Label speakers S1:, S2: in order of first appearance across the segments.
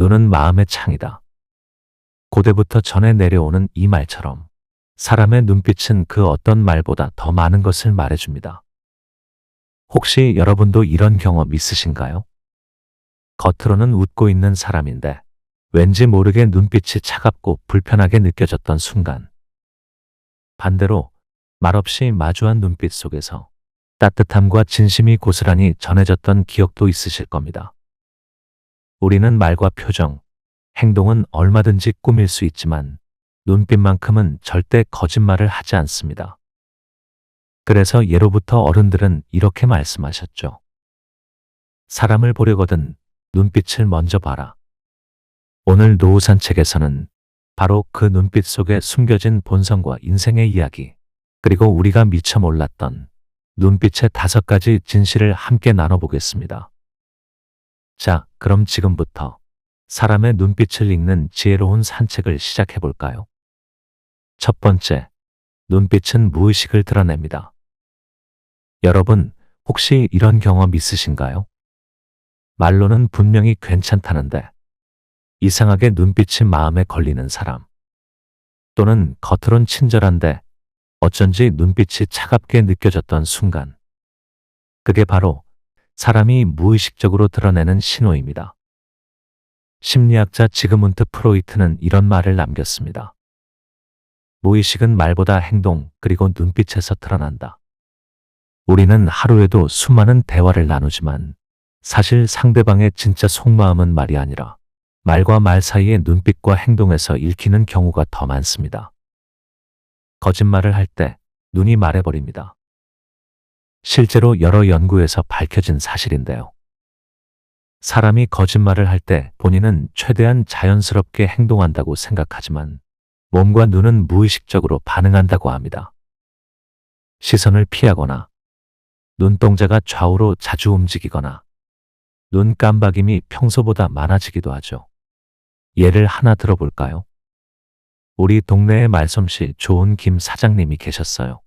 S1: 눈은 마음의 창이다. 고대부터 전해 내려오는 이 말처럼 사람의 눈빛은 그 어떤 말보다 더 많은 것을 말해줍니다. 혹시 여러분도 이런 경험 있으신가요? 겉으로는 웃고 있는 사람인데 왠지 모르게 눈빛이 차갑고 불편하게 느껴졌던 순간. 반대로 말없이 마주한 눈빛 속에서 따뜻함과 진심이 고스란히 전해졌던 기억도 있으실 겁니다. 우리는 말과 표정, 행동은 얼마든지 꾸밀 수 있지만 눈빛만큼은 절대 거짓말을 하지 않습니다. 그래서 예로부터 어른들은 이렇게 말씀하셨죠. 사람을 보려거든 눈빛을 먼저 봐라. 오늘 노후 산책에서는 바로 그 눈빛 속에 숨겨진 본성과 인생의 이야기, 그리고 우리가 미처 몰랐던 눈빛의 다섯 가지 진실을 함께 나눠보겠습니다. 자, 그럼 지금부터 사람의 눈빛을 읽는 지혜로운 산책을 시작해 볼까요? 첫 번째, 눈빛은 무의식을 드러냅니다. 여러분, 혹시 이런 경험 있으신가요? 말로는 분명히 괜찮다는데, 이상하게 눈빛이 마음에 걸리는 사람. 또는 겉으론 친절한데, 어쩐지 눈빛이 차갑게 느껴졌던 순간. 그게 바로 사람이 무의식적으로 드러내는 신호입니다. 심리학자 지그문트 프로이트는 이런 말을 남겼습니다. 무의식은 말보다 행동 그리고 눈빛에서 드러난다. 우리는 하루에도 수많은 대화를 나누지만 사실 상대방의 진짜 속마음은 말이 아니라 말과 말 사이의 눈빛과 행동에서 읽히는 경우가 더 많습니다. 거짓말을 할 때 눈이 말해버립니다. 실제로 여러 연구에서 밝혀진 사실인데요. 사람이 거짓말을 할 때 본인은 최대한 자연스럽게 행동한다고 생각하지만 몸과 눈은 무의식적으로 반응한다고 합니다. 시선을 피하거나 눈동자가 좌우로 자주 움직이거나 눈 깜박임이 평소보다 많아지기도 하죠. 예를 하나 들어볼까요? 우리 동네에 말솜씨 좋은 김 사장님이 계셨어요.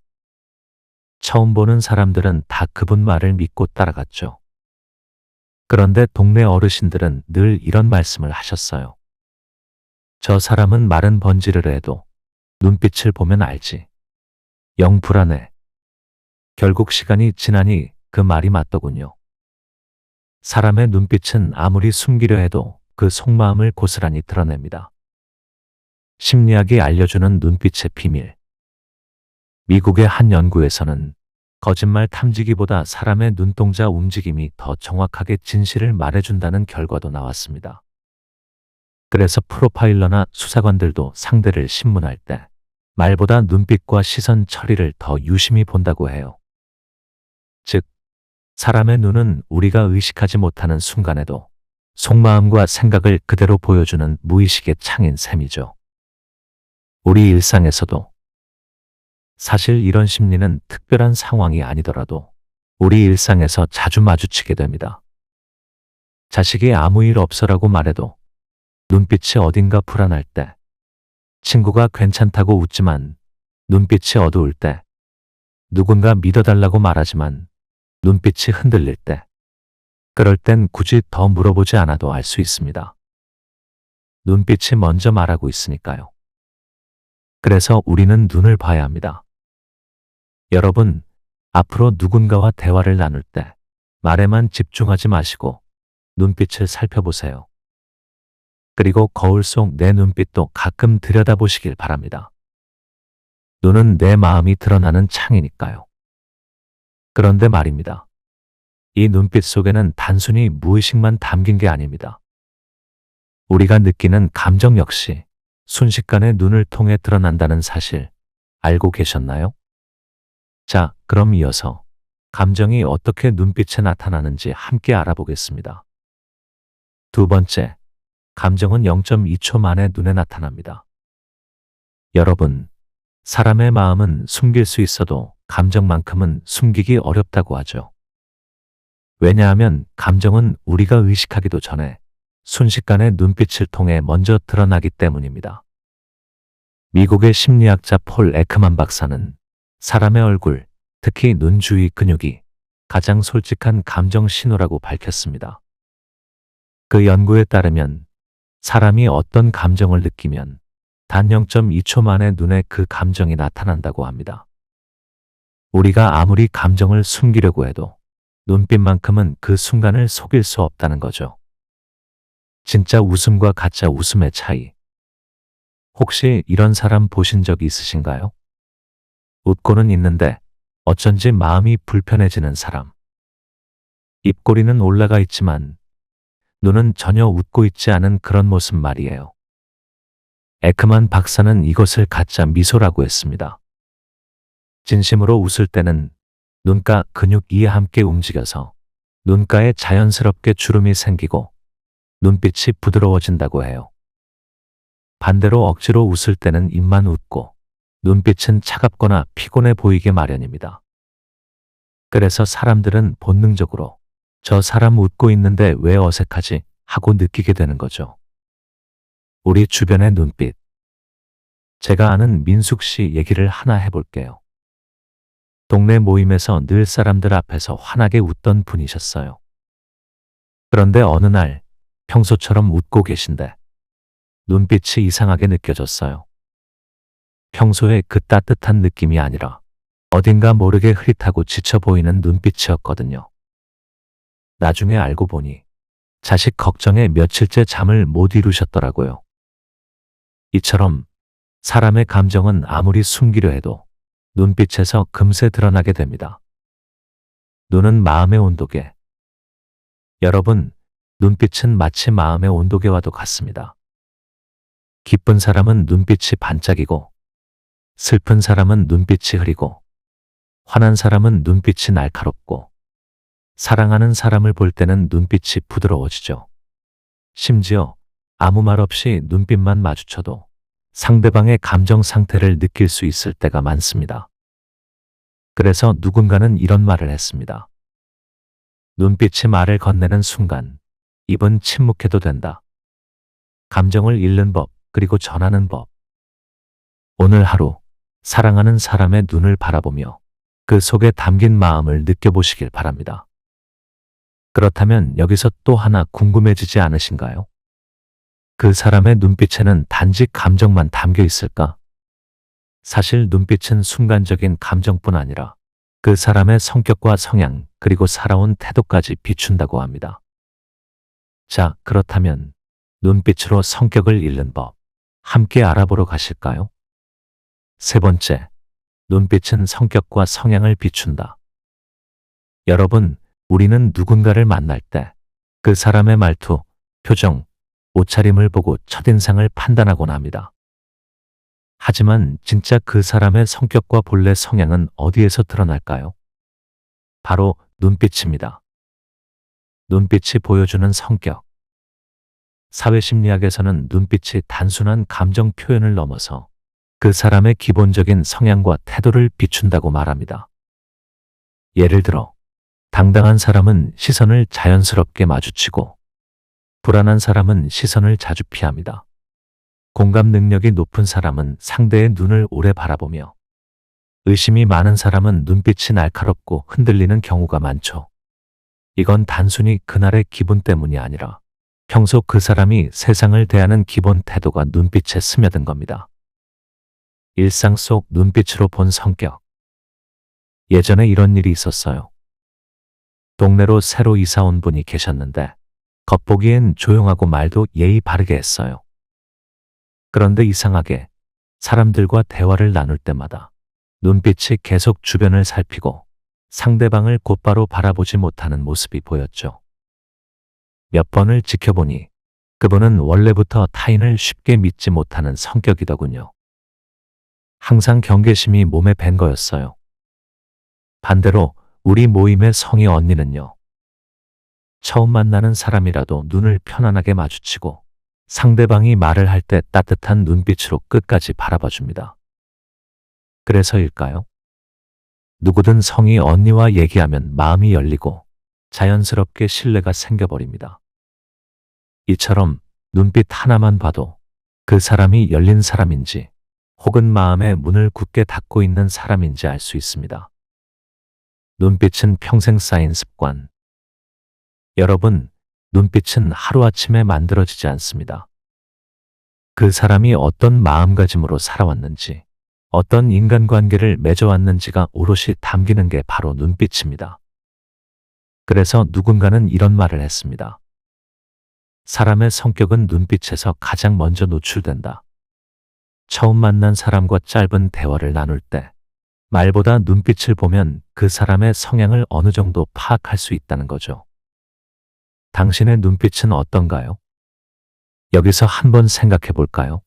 S1: 처음 보는 사람들은 다 그분 말을 믿고 따라갔죠. 그런데 동네 어르신들은 늘 이런 말씀을 하셨어요. 저 사람은 말은 번지르르 해도 눈빛을 보면 알지. 영 불안해. 결국 시간이 지나니 그 말이 맞더군요. 사람의 눈빛은 아무리 숨기려 해도 그 속마음을 고스란히 드러냅니다. 심리학이 알려주는 눈빛의 비밀. 미국의 한 연구에서는 거짓말 탐지기보다 사람의 눈동자 움직임이 더 정확하게 진실을 말해준다는 결과도 나왔습니다. 그래서 프로파일러나 수사관들도 상대를 신문할 때 말보다 눈빛과 시선 처리를 더 유심히 본다고 해요. 즉, 사람의 눈은 우리가 의식하지 못하는 순간에도 속마음과 생각을 그대로 보여주는 무의식의 창인 셈이죠. 우리 일상에서도 사실 이런 심리는 특별한 상황이 아니더라도 우리 일상에서 자주 마주치게 됩니다. 자식이 아무 일 없어라고 말해도 눈빛이 어딘가 불안할 때, 친구가 괜찮다고 웃지만 눈빛이 어두울 때, 누군가 믿어달라고 말하지만 눈빛이 흔들릴 때, 그럴 땐 굳이 더 물어보지 않아도 알 수 있습니다. 눈빛이 먼저 말하고 있으니까요. 그래서 우리는 눈을 봐야 합니다. 여러분, 앞으로 누군가와 대화를 나눌 때 말에만 집중하지 마시고 눈빛을 살펴보세요. 그리고 거울 속 내 눈빛도 가끔 들여다보시길 바랍니다. 눈은 내 마음이 드러나는 창이니까요. 그런데 말입니다. 이 눈빛 속에는 단순히 무의식만 담긴 게 아닙니다. 우리가 느끼는 감정 역시 순식간에 눈을 통해 드러난다는 사실 알고 계셨나요? 자, 그럼 이어서 감정이 어떻게 눈빛에 나타나는지 함께 알아보겠습니다. 두 번째, 감정은 0.2초 만에 눈에 나타납니다. 여러분, 사람의 마음은 숨길 수 있어도 감정만큼은 숨기기 어렵다고 하죠. 왜냐하면 감정은 우리가 의식하기도 전에 순식간에 눈빛을 통해 먼저 드러나기 때문입니다. 미국의 심리학자 폴 에크만 박사는 사람의 얼굴, 특히 눈 주위 근육이 가장 솔직한 감정 신호라고 밝혔습니다. 그 연구에 따르면 사람이 어떤 감정을 느끼면 단 0.2초 만에 눈에 그 감정이 나타난다고 합니다. 우리가 아무리 감정을 숨기려고 해도 눈빛만큼은 그 순간을 속일 수 없다는 거죠. 진짜 웃음과 가짜 웃음의 차이. 혹시 이런 사람 보신 적 있으신가요? 웃고는 있는데 어쩐지 마음이 불편해지는 사람. 입꼬리는 올라가 있지만 눈은 전혀 웃고 있지 않은 그런 모습 말이에요. 에크만 박사는 이것을 가짜 미소라고 했습니다. 진심으로 웃을 때는 눈가 근육이 함께 움직여서 눈가에 자연스럽게 주름이 생기고 눈빛이 부드러워진다고 해요. 반대로 억지로 웃을 때는 입만 웃고 눈빛은 차갑거나 피곤해 보이게 마련입니다. 그래서 사람들은 본능적으로 저 사람 웃고 있는데 왜 어색하지 하고 느끼게 되는 거죠. 우리 주변의 눈빛. 제가 아는 민숙 씨 얘기를 하나 해볼게요. 동네 모임에서 늘 사람들 앞에서 환하게 웃던 분이셨어요. 그런데 어느 날 평소처럼 웃고 계신데 눈빛이 이상하게 느껴졌어요. 평소에 그 따뜻한 느낌이 아니라 어딘가 모르게 흐릿하고 지쳐 보이는 눈빛이었거든요. 나중에 알고 보니 자식 걱정에 며칠째 잠을 못 이루셨더라고요. 이처럼 사람의 감정은 아무리 숨기려 해도 눈빛에서 금세 드러나게 됩니다. 눈은 마음의 온도계. 여러분, 눈빛은 마치 마음의 온도계와도 같습니다. 기쁜 사람은 눈빛이 반짝이고, 슬픈 사람은 눈빛이 흐리고, 화난 사람은 눈빛이 날카롭고, 사랑하는 사람을 볼 때는 눈빛이 부드러워지죠. 심지어 아무 말 없이 눈빛만 마주쳐도 상대방의 감정 상태를 느낄 수 있을 때가 많습니다. 그래서 누군가는 이런 말을 했습니다. 눈빛이 말을 건네는 순간 입은 침묵해도 된다. 감정을 읽는 법, 그리고 전하는 법. 오늘 하루 사랑하는 사람의 눈을 바라보며 그 속에 담긴 마음을 느껴보시길 바랍니다. 그렇다면 여기서 또 하나 궁금해지지 않으신가요? 그 사람의 눈빛에는 단지 감정만 담겨 있을까? 사실 눈빛은 순간적인 감정뿐 아니라 그 사람의 성격과 성향, 그리고 살아온 태도까지 비춘다고 합니다. 자, 그렇다면 눈빛으로 성격을 읽는 법, 함께 알아보러 가실까요? 세 번째, 눈빛은 성격과 성향을 비춘다. 여러분, 우리는 누군가를 만날 때 그 사람의 말투, 표정, 옷차림을 보고 첫인상을 판단하곤 합니다. 하지만 진짜 그 사람의 성격과 본래 성향은 어디에서 드러날까요? 바로 눈빛입니다. 눈빛이 보여주는 성격. 사회심리학에서는 눈빛이 단순한 감정 표현을 넘어서 그 사람의 기본적인 성향과 태도를 비춘다고 말합니다. 예를 들어, 당당한 사람은 시선을 자연스럽게 마주치고, 불안한 사람은 시선을 자주 피합니다. 공감 능력이 높은 사람은 상대의 눈을 오래 바라보며, 의심이 많은 사람은 눈빛이 날카롭고 흔들리는 경우가 많죠. 이건 단순히 그날의 기분 때문이 아니라 평소 그 사람이 세상을 대하는 기본 태도가 눈빛에 스며든 겁니다. 일상 속 눈빛으로 본 성격. 예전에 이런 일이 있었어요. 동네로 새로 이사 온 분이 계셨는데 겉보기엔 조용하고 말도 예의 바르게 했어요. 그런데 이상하게 사람들과 대화를 나눌 때마다 눈빛이 계속 주변을 살피고 상대방을 곧바로 바라보지 못하는 모습이 보였죠. 몇 번을 지켜보니 그분은 원래부터 타인을 쉽게 믿지 못하는 성격이더군요. 항상 경계심이 몸에 밴 거였어요. 반대로 우리 모임의 성희 언니는요. 처음 만나는 사람이라도 눈을 편안하게 마주치고 상대방이 말을 할 때 따뜻한 눈빛으로 끝까지 바라봐 줍니다. 그래서일까요? 누구든 성희 언니와 얘기하면 마음이 열리고 자연스럽게 신뢰가 생겨버립니다. 이처럼 눈빛 하나만 봐도 그 사람이 열린 사람인지 혹은 마음의 문을 굳게 닫고 있는 사람인지 알 수 있습니다. 눈빛은 평생 쌓인 습관. 여러분, 눈빛은 하루아침에 만들어지지 않습니다. 그 사람이 어떤 마음가짐으로 살아왔는지, 어떤 인간관계를 맺어왔는지가 오롯이 담기는 게 바로 눈빛입니다. 그래서 누군가는 이런 말을 했습니다. 사람의 성격은 눈빛에서 가장 먼저 노출된다. 처음 만난 사람과 짧은 대화를 나눌 때 말보다 눈빛을 보면 그 사람의 성향을 어느 정도 파악할 수 있다는 거죠. 당신의 눈빛은 어떤가요? 여기서 한번 생각해 볼까요?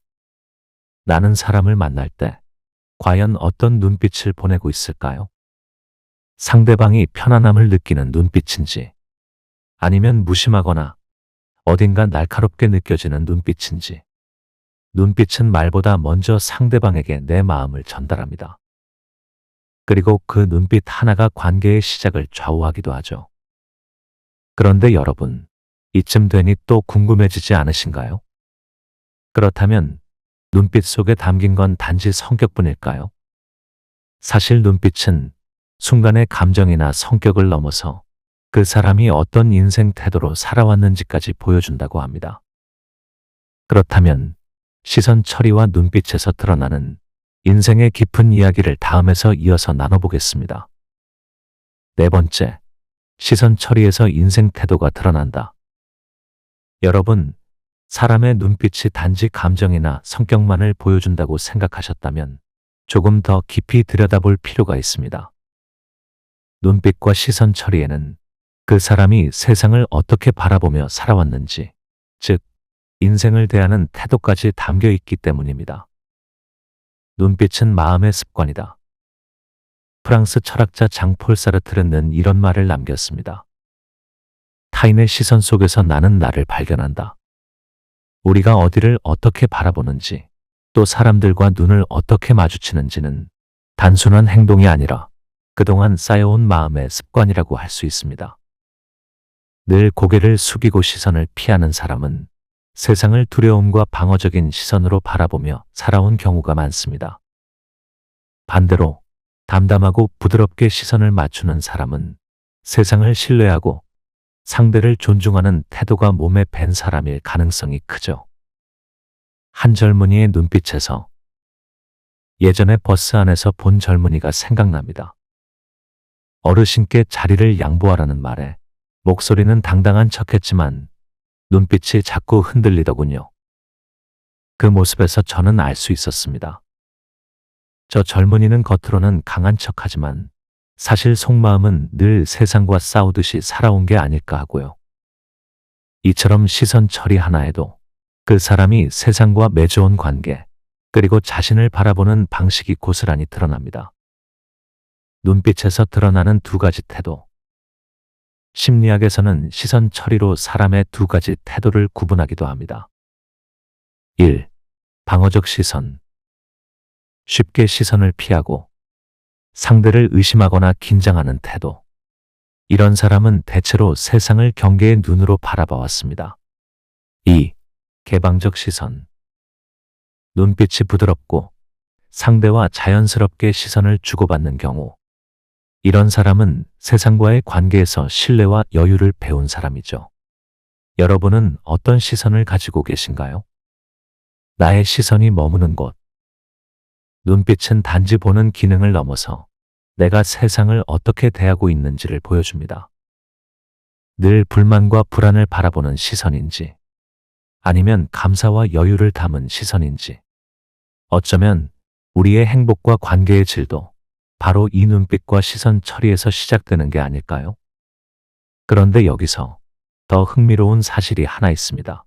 S1: 나는 사람을 만날 때 과연 어떤 눈빛을 보내고 있을까요? 상대방이 편안함을 느끼는 눈빛인지 아니면 무심하거나 어딘가 날카롭게 느껴지는 눈빛인지 눈빛은 말보다 먼저 상대방에게 내 마음을 전달합니다. 그리고 그 눈빛 하나가 관계의 시작을 좌우하기도 하죠. 그런데 여러분, 이쯤 되니 또 궁금해지지 않으신가요? 그렇다면 눈빛 속에 담긴 건 단지 성격뿐일까요? 사실 눈빛은 순간의 감정이나 성격을 넘어서 그 사람이 어떤 인생 태도로 살아왔는지까지 보여준다고 합니다. 그렇다면 시선 처리와 눈빛에서 드러나는 인생의 깊은 이야기를 다음에서 이어서 나눠보겠습니다. 네 번째, 시선 처리에서 인생 태도가 드러난다. 여러분, 사람의 눈빛이 단지 감정이나 성격만을 보여준다고 생각하셨다면 조금 더 깊이 들여다볼 필요가 있습니다. 눈빛과 시선 처리에는 그 사람이 세상을 어떻게 바라보며 살아왔는지, 즉, 인생을 대하는 태도까지 담겨 있기 때문입니다. 눈빛은 마음의 습관이다. 프랑스 철학자 장폴 사르트르는 이런 말을 남겼습니다. 타인의 시선 속에서 나는 나를 발견한다. 우리가 어디를 어떻게 바라보는지, 또 사람들과 눈을 어떻게 마주치는지는 단순한 행동이 아니라 그동안 쌓여온 마음의 습관이라고 할 수 있습니다. 늘 고개를 숙이고 시선을 피하는 사람은 세상을 두려움과 방어적인 시선으로 바라보며 살아온 경우가 많습니다. 반대로 담담하고 부드럽게 시선을 맞추는 사람은 세상을 신뢰하고 상대를 존중하는 태도가 몸에 밴 사람일 가능성이 크죠. 한 젊은이의 눈빛에서 예전에 버스 안에서 본 젊은이가 생각납니다. 어르신께 자리를 양보하라는 말에 목소리는 당당한 척했지만 눈빛이 자꾸 흔들리더군요. 그 모습에서 저는 알 수 있었습니다. 저 젊은이는 겉으로는 강한 척하지만 사실 속마음은 늘 세상과 싸우듯이 살아온 게 아닐까 하고요. 이처럼 시선 처리 하나에도 그 사람이 세상과 맺어온 관계, 그리고 자신을 바라보는 방식이 고스란히 드러납니다. 눈빛에서 드러나는 두 가지 태도. 심리학에서는 시선 처리로 사람의 두 가지 태도를 구분하기도 합니다. 1. 방어적 시선. 쉽게 시선을 피하고 상대를 의심하거나 긴장하는 태도. 이런 사람은 대체로 세상을 경계의 눈으로 바라봐 왔습니다. 2. 개방적 시선. 눈빛이 부드럽고 상대와 자연스럽게 시선을 주고받는 경우. 이런 사람은 세상과의 관계에서 신뢰와 여유를 배운 사람이죠. 여러분은 어떤 시선을 가지고 계신가요? 나의 시선이 머무는 곳. 눈빛은 단지 보는 기능을 넘어서 내가 세상을 어떻게 대하고 있는지를 보여줍니다. 늘 불만과 불안을 바라보는 시선인지, 아니면 감사와 여유를 담은 시선인지, 어쩌면 우리의 행복과 관계의 질도 바로 이 눈빛과 시선 처리에서 시작되는 게 아닐까요? 그런데 여기서 더 흥미로운 사실이 하나 있습니다.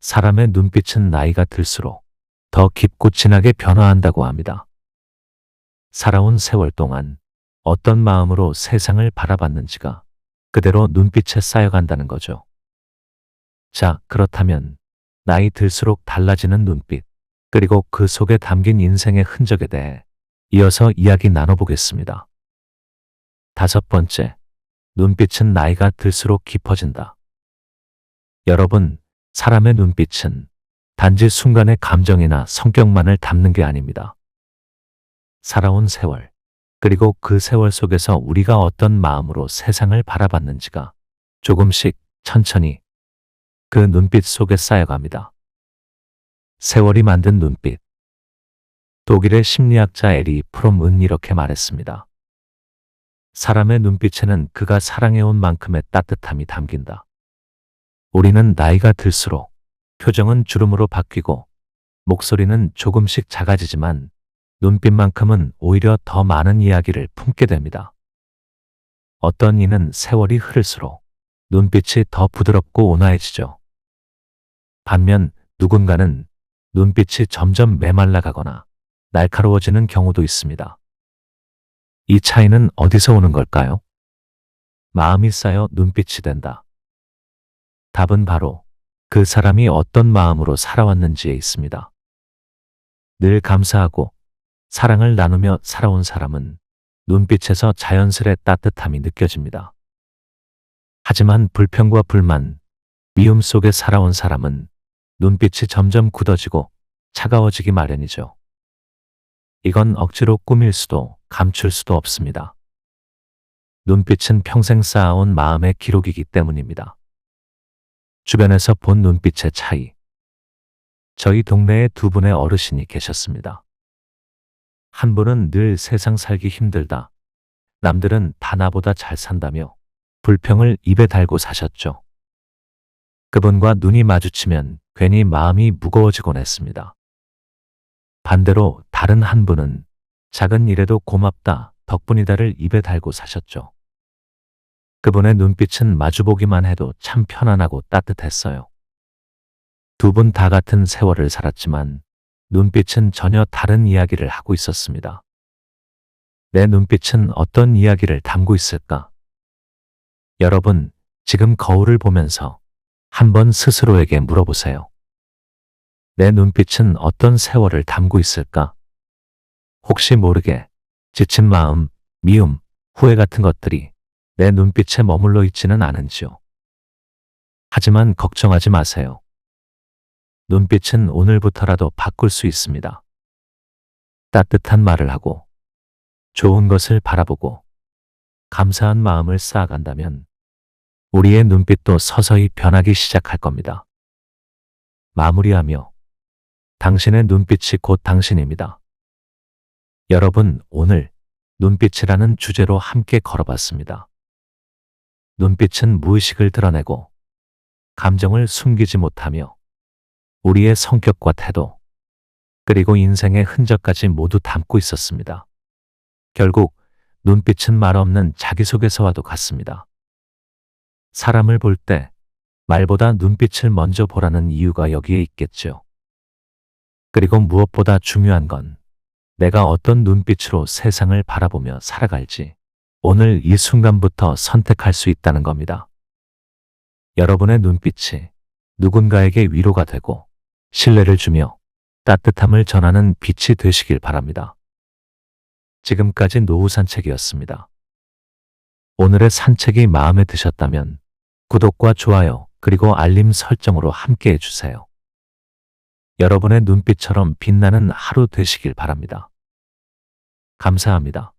S1: 사람의 눈빛은 나이가 들수록 더 깊고 진하게 변화한다고 합니다. 살아온 세월 동안 어떤 마음으로 세상을 바라봤는지가 그대로 눈빛에 쌓여간다는 거죠. 자, 그렇다면 나이 들수록 달라지는 눈빛, 그리고 그 속에 담긴 인생의 흔적에 대해 이어서 이야기 나눠보겠습니다. 다섯 번째, 눈빛은 나이가 들수록 깊어진다. 여러분, 사람의 눈빛은 단지 순간의 감정이나 성격만을 담는 게 아닙니다. 살아온 세월, 그리고 그 세월 속에서 우리가 어떤 마음으로 세상을 바라봤는지가 조금씩 천천히 그 눈빛 속에 쌓여갑니다. 세월이 만든 눈빛. 독일의 심리학자 에리 프롬은 이렇게 말했습니다. 사람의 눈빛에는 그가 사랑해온 만큼의 따뜻함이 담긴다. 우리는 나이가 들수록 표정은 주름으로 바뀌고 목소리는 조금씩 작아지지만 눈빛만큼은 오히려 더 많은 이야기를 품게 됩니다. 어떤 이는 세월이 흐를수록 눈빛이 더 부드럽고 온화해지죠. 반면 누군가는 눈빛이 점점 메말라가거나 날카로워지는 경우도 있습니다. 이 차이는 어디서 오는 걸까요? 마음이 쌓여 눈빛이 된다. 답은 바로 그 사람이 어떤 마음으로 살아왔는지에 있습니다. 늘 감사하고 사랑을 나누며 살아온 사람은 눈빛에서 자연스레 따뜻함이 느껴집니다. 하지만 불평과 불만, 미움 속에 살아온 사람은 눈빛이 점점 굳어지고 차가워지기 마련이죠. 이건 억지로 꾸밀 수도 감출 수도 없습니다. 눈빛은 평생 쌓아온 마음의 기록이기 때문입니다. 주변에서 본 눈빛의 차이. 저희 동네에 두 분의 어르신이 계셨습니다. 한 분은 늘 세상 살기 힘들다. 남들은 다 나보다 잘 산다며 불평을 입에 달고 사셨죠. 그분과 눈이 마주치면 괜히 마음이 무거워지곤 했습니다. 반대로 다른 한 분은 작은 일에도 고맙다, 덕분이다를 입에 달고 사셨죠. 그분의 눈빛은 마주보기만 해도 참 편안하고 따뜻했어요. 두 분 다 같은 세월을 살았지만 눈빛은 전혀 다른 이야기를 하고 있었습니다. 내 눈빛은 어떤 이야기를 담고 있을까? 여러분, 지금 거울을 보면서 한번 스스로에게 물어보세요. 내 눈빛은 어떤 세월을 담고 있을까? 혹시 모르게 지친 마음, 미움, 후회 같은 것들이 내 눈빛에 머물러 있지는 않은지요. 하지만 걱정하지 마세요. 눈빛은 오늘부터라도 바꿀 수 있습니다. 따뜻한 말을 하고 좋은 것을 바라보고 감사한 마음을 쌓아간다면 우리의 눈빛도 서서히 변하기 시작할 겁니다. 마무리하며 당신의 눈빛이 곧 당신입니다. 여러분, 오늘 눈빛이라는 주제로 함께 걸어봤습니다. 눈빛은 무의식을 드러내고 감정을 숨기지 못하며 우리의 성격과 태도, 그리고 인생의 흔적까지 모두 담고 있었습니다. 결국 눈빛은 말 없는 자기소개서와도 같습니다. 사람을 볼 때 말보다 눈빛을 먼저 보라는 이유가 여기에 있겠죠. 그리고 무엇보다 중요한 건 내가 어떤 눈빛으로 세상을 바라보며 살아갈지 오늘 이 순간부터 선택할 수 있다는 겁니다. 여러분의 눈빛이 누군가에게 위로가 되고 신뢰를 주며 따뜻함을 전하는 빛이 되시길 바랍니다. 지금까지 노후 산책이었습니다. 오늘의 산책이 마음에 드셨다면 구독과 좋아요 그리고 알림 설정으로 함께 해주세요. 여러분의 눈빛처럼 빛나는 하루 되시길 바랍니다. 감사합니다.